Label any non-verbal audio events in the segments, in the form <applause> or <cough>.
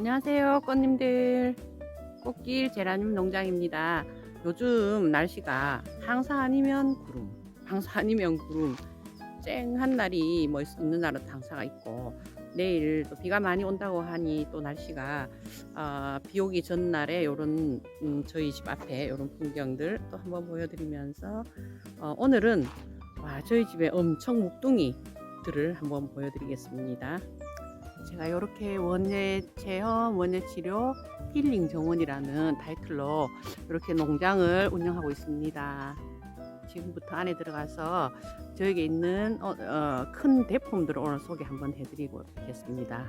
안녕하세요, 꽃님들. 꽃길 제라늄 농장입니다. 요즘 날씨가 항상 아니면 구름, 항상 아니면 구름, 쨍한 날이 뭐 있- 있는 날은 항상 있고 내일 또 비가 많이 온다고 하니 또 날씨가 아, 비 오기 전날에 요런 음, 저희 집 앞에 요런 풍경들 또 한번 보여드리면서 어, 오늘은 와, 저희 집에 엄청 목둥이들을 한번 보여드리겠습니다. 제가 이렇게 원예 체험, 원예 치료, 힐링 정원이라는 타이틀로 이렇게 농장을 운영하고 있습니다. 지금부터 안에 들어가서 저에게 있는 어, 어, 큰 대품들을 오늘 소개 한번 해드리고 있겠습니다.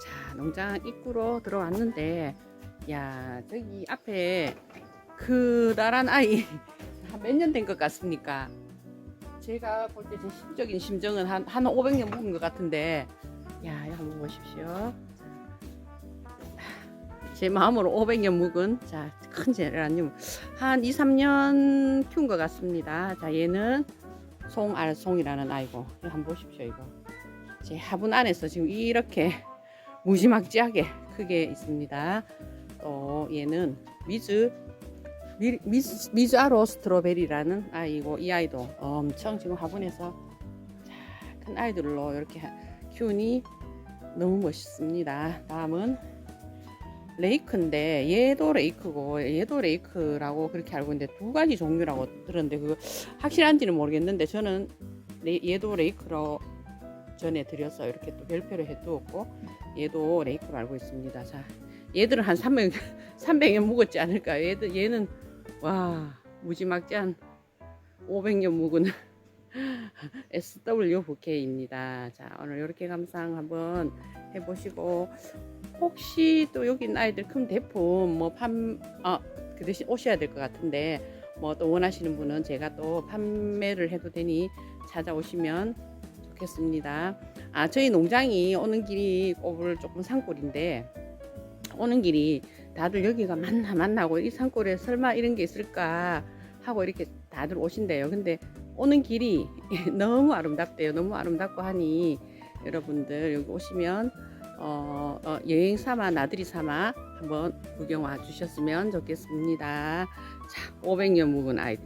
자, 농장 입구로 들어왔는데, 야, 저기 앞에 그다란 아이 한 몇 년 된 것 같습니까? 제가 볼 때 제 심적인 심정은 한, 한 500년 묵은 것 같은데, 야, 이거 한번 보십시오. 제 마음으로 500년 묵은 자, 큰 제라늄 한 2, 3년 키운 것 같습니다. 자, 얘는 송알송이라는 아이고. 이거 한번 보십시오, 이거. 제 화분 안에서 지금 이렇게 무지막지하게 크게 있습니다. 또 얘는 미즈 미, 미즈, 미즈아로 스트로베리라는 아이고 이 아이도 엄청 지금 화분에서 자, 큰 아이들로 이렇게 키우니 너무 멋있습니다. 다음은 레이크인데 얘도 레이크고 얘도 레이크라고 그렇게 알고 있는데 두 가지 종류라고 들었는데 그 확실한지는 모르겠는데 저는 레, 얘도 레이크로 전에 드려서 이렇게 또 별표를 해두었고 얘도 레이크로 알고 있습니다. 자 얘들은 한 300, 300년 <laughs> 묵었지 않을까요? 얘들 얘는 와 무지막지한 500년 묵은 <laughs> SW 부케입니다. 자 오늘 이렇게 감상 한번 해보시고 혹시 또 여기 있는 아이들 큰 대품 뭐 판 아 그 대신 오셔야 될 것 같은데 뭐 또 원하시는 분은 제가 또 판매를 해도 되니 찾아오시면 좋겠습니다. 아 저희 농장이 오는 길이 꼽을 조금 산골인데 오는 길이 다들 여기가 만나 만나고 이 산골에 설마 이런 게 있을까 하고 이렇게 다들 오신대요. 근데 오는 길이 <laughs> 너무 아름답대요. 너무 아름답고 하니 여러분들 여기 오시면 어, 어, 여행 삼아 나들이 삼아 한번 구경 와 주셨으면 좋겠습니다. 자, 500년 묵은 아이,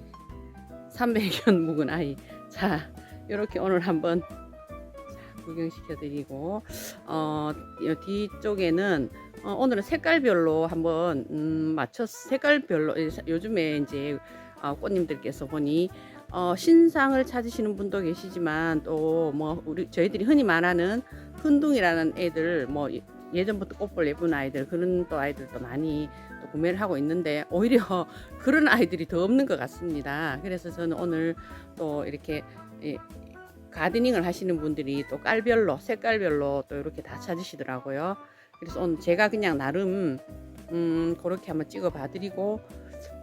300년 <laughs> 묵은 아이. 자, 이렇게 오늘 한번 자, 구경시켜 드리고 어, 이 뒤쪽에는 어, 오늘은 색깔별로 한번 음, 맞춰 색깔별로 요즘에 이제 어, 꽃님들께서 보니 어, 신상을 찾으시는 분도 계시지만 또 뭐 우리 저희들이 흔히 말하는 흔둥이라는 애들 뭐 예- 예전부터 꽃볼 예쁜 아이들 그런 또 아이들도 많이 또 구매를 하고 있는데 오히려 <laughs> 그런 아이들이 더 없는 것 같습니다. 그래서 저는 오늘 또 이렇게 예, 가드닝을 하시는 분들이 또 깔별로 색깔별로 또 이렇게 다 찾으시더라고요. 그래서 오늘 제가 그냥 나름 음 그렇게 한번 찍어 봐드리고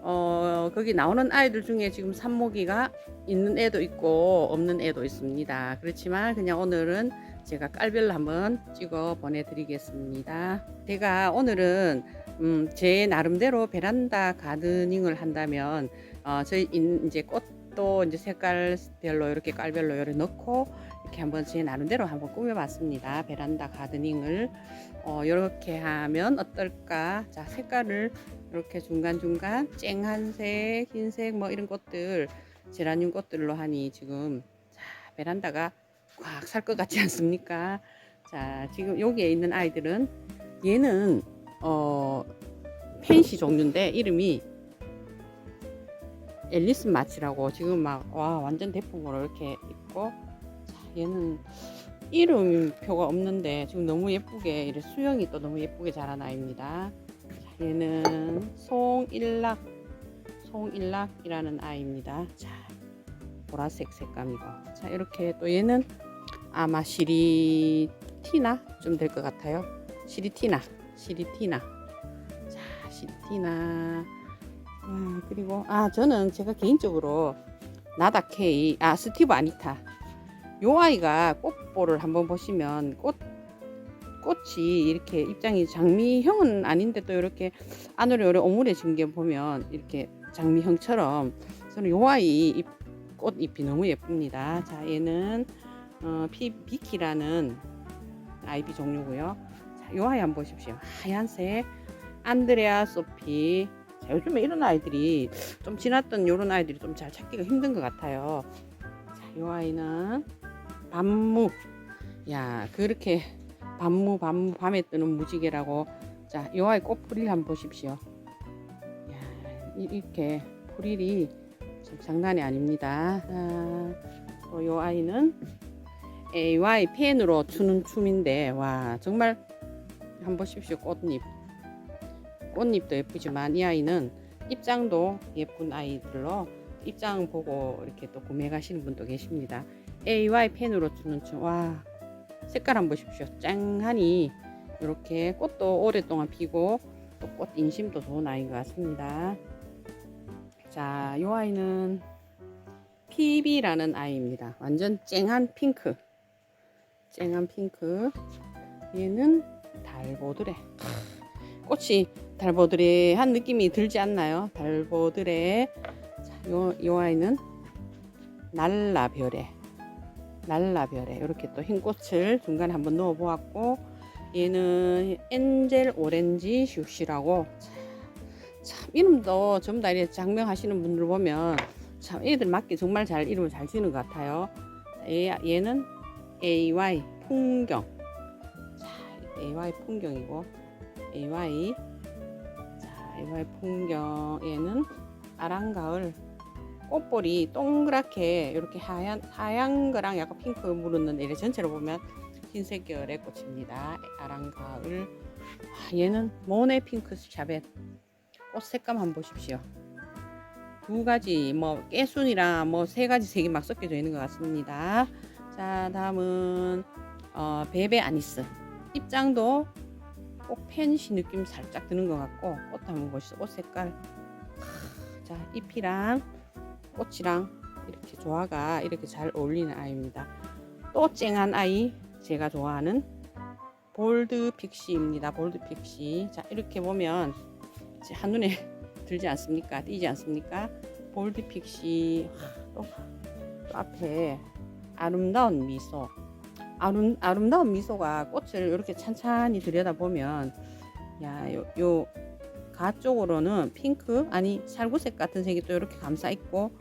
어 거기 나오는 아이들 중에 지금 산모기가 있는 애도 있고 없는 애도 있습니다. 그렇지만 그냥 오늘은 제가 깔별로 한번 찍어 보내드리겠습니다. 제가 오늘은 음, 제 나름대로 베란다 가드닝을 한다면 어, 저희 인- 이제 꽃도 이제 색깔별로 이렇게 깔별로 이렇게 넣고 이렇게 한번 제 나름대로 한번 꾸며봤습니다. 베란다 가드닝을 어, 이렇게 하면 어떨까? 자 색깔을 이렇게 중간 중간 쨍한색, 흰색 뭐 이런 꽃들 제라늄 꽃들로 하니 지금 자 베란다가 꽉 살 것 같지 않습니까? 자 지금 여기에 있는 아이들은 얘는 어 펜시 종류인데 이름이 앨리스 마치라고 지금 막 와 완전 대품으로 이렇게 있고 자 얘는 이름표가 없는데 지금 너무 예쁘게 이렇게 수영이 또 너무 예쁘게 자란 아이입니다. 자, 얘는 송일락 송일락이라는 아이입니다. 자 보라색 색감이고 자 이렇게 또 얘는 아마 시리티나 좀 될 것 같아요. 시리티나 시리티나 자 시리티나 음, 그리고 아 저는 제가 개인적으로 나다 케이 아 스티브 아니타 요 아이가 꽃볼을 한번 보시면 꽃 꽃이 이렇게 입장이 장미형은 아닌데 또 이렇게 안으로 이렇게 오므려진 게 보면 이렇게 장미형처럼 저는 요 아이 잎, 꽃잎이 너무 예쁩니다. 자 얘는 어, 피 비키라는 아이비 종류고요. 자 요 아이 한번 보십시오. 하얀색 안드레아 소피. 자, 요즘에 이런 아이들이 좀 지났던 요런 아이들이 좀 잘 찾기가 힘든 것 같아요. 자, 요 아이는 밤무. 야, 그렇게 밤무 밤무 밤에 뜨는 무지개라고. 자, 요 아이 꽃뿌리를 한번 보십시오. 야, 이- 이렇게 뿌리이 참 장난이 아닙니다. 자, 또요 아이는 AY 펜으로 추는 춤인데 와 정말 한번 보십시오 꽃잎 꽃잎도 예쁘지만 이 아이는 입장도 예쁜 아이들로 입장 보고 이렇게 또 구매 가시는 분도 계십니다 AY 펜으로 추는 춤 와 색깔 한번 보십시오 짱하니 이렇게 꽃도 오랫동안 피고 또 꽃 인심도 좋은 아이인 것 같습니다 자, 이 아이는 PB라는 아이입니다. 완전 쨍한 핑크. 쨍한 핑크. 얘는 달보드레. 꽃이 달보드레한 느낌이 들지 않나요? 달보드레. 자, 요, 요 아이는 날라별에. 날라별에. 이렇게 또 흰 꽃을 중간에 한번 넣어 보았고, 얘는 엔젤 오렌지 슈시라고. 참 이름도 전부 다 이렇게 장명하시는 분들 보면 참 애들 맞게 정말 잘 이름을 잘 지는 것 같아요. 얘, 얘는 AY 풍경. 자, AY 풍경이고 AY 자, AY 풍경 얘는 아랑가을 꽃볼이 동그랗게 이렇게 하얀 하얀 거랑 약간 핑크 무르는 얘 전체로 보면 흰색 계열의 꽃입니다. 아랑가을 아, 얘는 모네 핑크 샤벳 꽃 색감 한번 보십시오. 두 가지 뭐 깨순이랑 뭐 세 가지 색이 막 섞여져 있는 것 같습니다. 자 다음은 어, 베베 아니스 입장도 꼭 펜시 느낌 살짝 드는 것 같고 꽃 한번 보시죠. 꽃 색깔 자 잎이랑 꽃이랑 이렇게 조화가 이렇게 잘 어울리는 아이입니다. 또 쨍한 아이 제가 좋아하는 볼드 픽시입니다. 볼드 픽시 자 이렇게 보면 한눈에 <laughs> 들지 않습니까? 띄지 않습니까? 볼드 픽시 또, 또 앞에 아름다운 미소 아름, 아름다운 미소가 꽃을 이렇게 찬찬히 들여다보면 야 요 요 가 쪽으로는 핑크 아니 살구색 같은 색이 또 이렇게 감싸 있고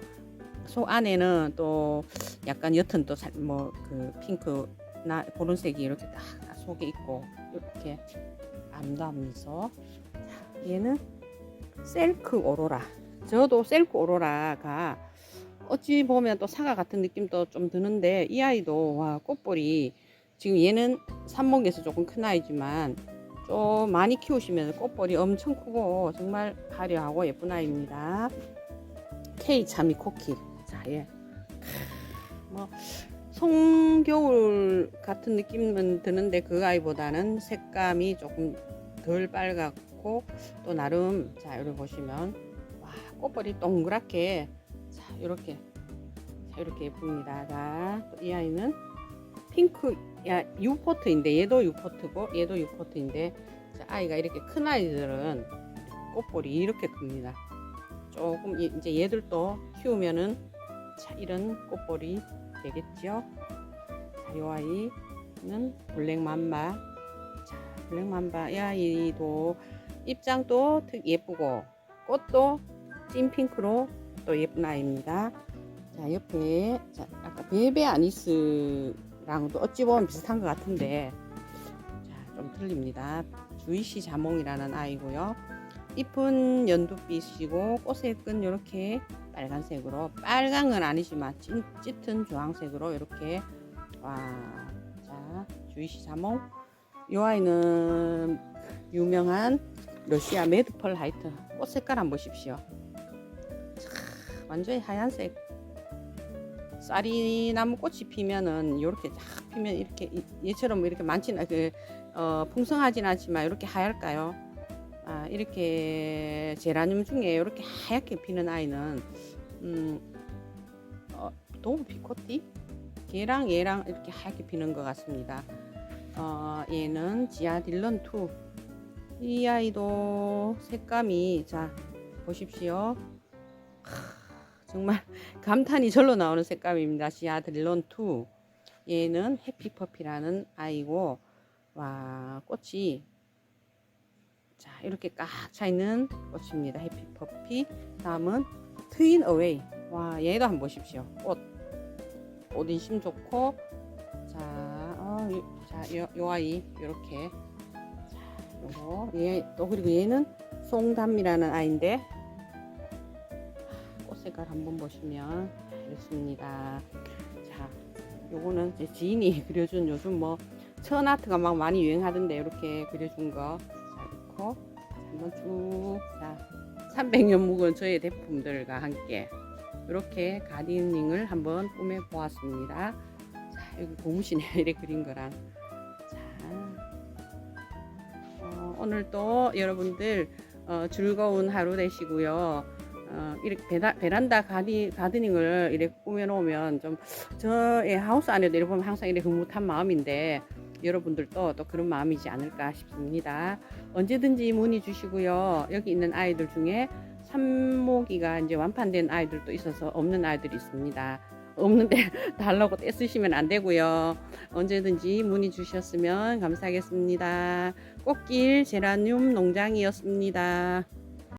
속 안에는 또 약간 옅은 또 뭐 그 핑크 나 그런 색이 이렇게 딱 속에 있고 이렇게 자, 얘는 셀크 오로라. 저도 셀크 오로라가 어찌 보면 또 사과 같은 느낌도 좀 드는데 이 아이도 와 꽃볼이 지금 얘는 삽목에서 조금 큰 아이지만 좀 많이 키우시면 꽃볼이 엄청 크고 정말 화려하고 예쁜 아이입니다. K 참이 코키. 자, 예. 뭐 송겨울 같은 느낌은 드는데 그 아이보다는 색감이 조금 덜 빨갛고 또 나름 자 여기 보시면 와 꽃볼이 동그랗게 자 이렇게 자 이렇게 예쁩니다. 자 또 이 아이는 핑크 야 유포트인데 얘도 유포트고 얘도 유포트인데 자, 아이가 이렇게 큰 아이들은 꽃볼이 이렇게 큽니다. 조금 이- 이제 얘들도 키우면은 자 이런 꽃볼이 되겠죠. 자, 요 아이는 블랙맘바. 자, 블랙맘바 이 아이도 입장도 특 예쁘고 꽃도 찐 핑크로 또 예쁜 아이입니다. 자 옆에 자, 아까 베베 아니스 랑도 어찌 보면 비슷한 것 같은데 자, 좀 틀립니다. 주이시 자몽이라는 아이고요. 잎은 연두빛이고 꽃색은 이렇게 빨간색으로 빨간 건 아니지만 찐, 짙은 주황색으로 이렇게 와, 자 주이시 자몽 이 아이는 유명한 러시아 매드펄 하이트 꽃 색깔 한번 보십시오. 참, 완전히 하얀색. 쌀이 나무 꽃이 피면은 이렇게 쫙 피면 이렇게 이- 얘처럼 이렇게 많지는 그 어, 풍성하진 않지만 이렇게 하얄까요? 아, 이렇게 제라늄 중에 이렇게 하얗게 피는 아이는 음, 어, 도우 피코티? 걔랑 얘랑 이렇게 하얗게 피는 것 같습니다. 어, 얘는 지아 딜런 2. 이 아이도 색감이 자 보십시오. 하, 정말 <laughs> 감탄이 절로 나오는 색감입니다. 지아딜런 2. 얘는 해피퍼피라는 아이고 와 꽃이 자 이렇게 꽉 차 있는 꽃입니다. 해피 퍼피. 다음은 트윈 어웨이. 와 얘도 한번 보십시오. 꽃. 꽃 인심 좋고 자, 어, 요, 자, 요, 요 아이 요렇게 자, 요거 얘 또 그리고 얘는 송담이라는 아이인데 꽃 색깔 한번 보시면 이렇습니다. 자, 요거는 제 지인이 <laughs> 그려준 요즘 뭐 천아트가 막 많이 유행하던데 이렇게 그려준 거. 자, 넣고 한번 쭉. 자, 300년 묵은 저의 대품들과 함께 이렇게 가디닝을 한번 꾸며 보았습니다. 자, 여기 고무신에 <laughs> 이렇게 그린 거랑. 자, 어, 오늘도 여러분들 어, 즐거운 하루 되시고요. 어, 이렇게 베라, 베란다 가디, 가드닝을 이렇게 꾸며놓으면 좀 저의 하우스 안에도 이렇게 보면 항상 이렇게 흐뭇한 마음인데 여러분들도 또 그런 마음이지 않을까 싶습니다. 언제든지 문의 주시고요. 여기 있는 아이들 중에 산모기가 이제 완판된 아이들도 있어서 없는 아이들이 있습니다. 없는데 <laughs> 달라고 떼쓰시면 안 되고요. 언제든지 문의 주셨으면 감사하겠습니다. 꽃길 제라늄 농장이었습니다.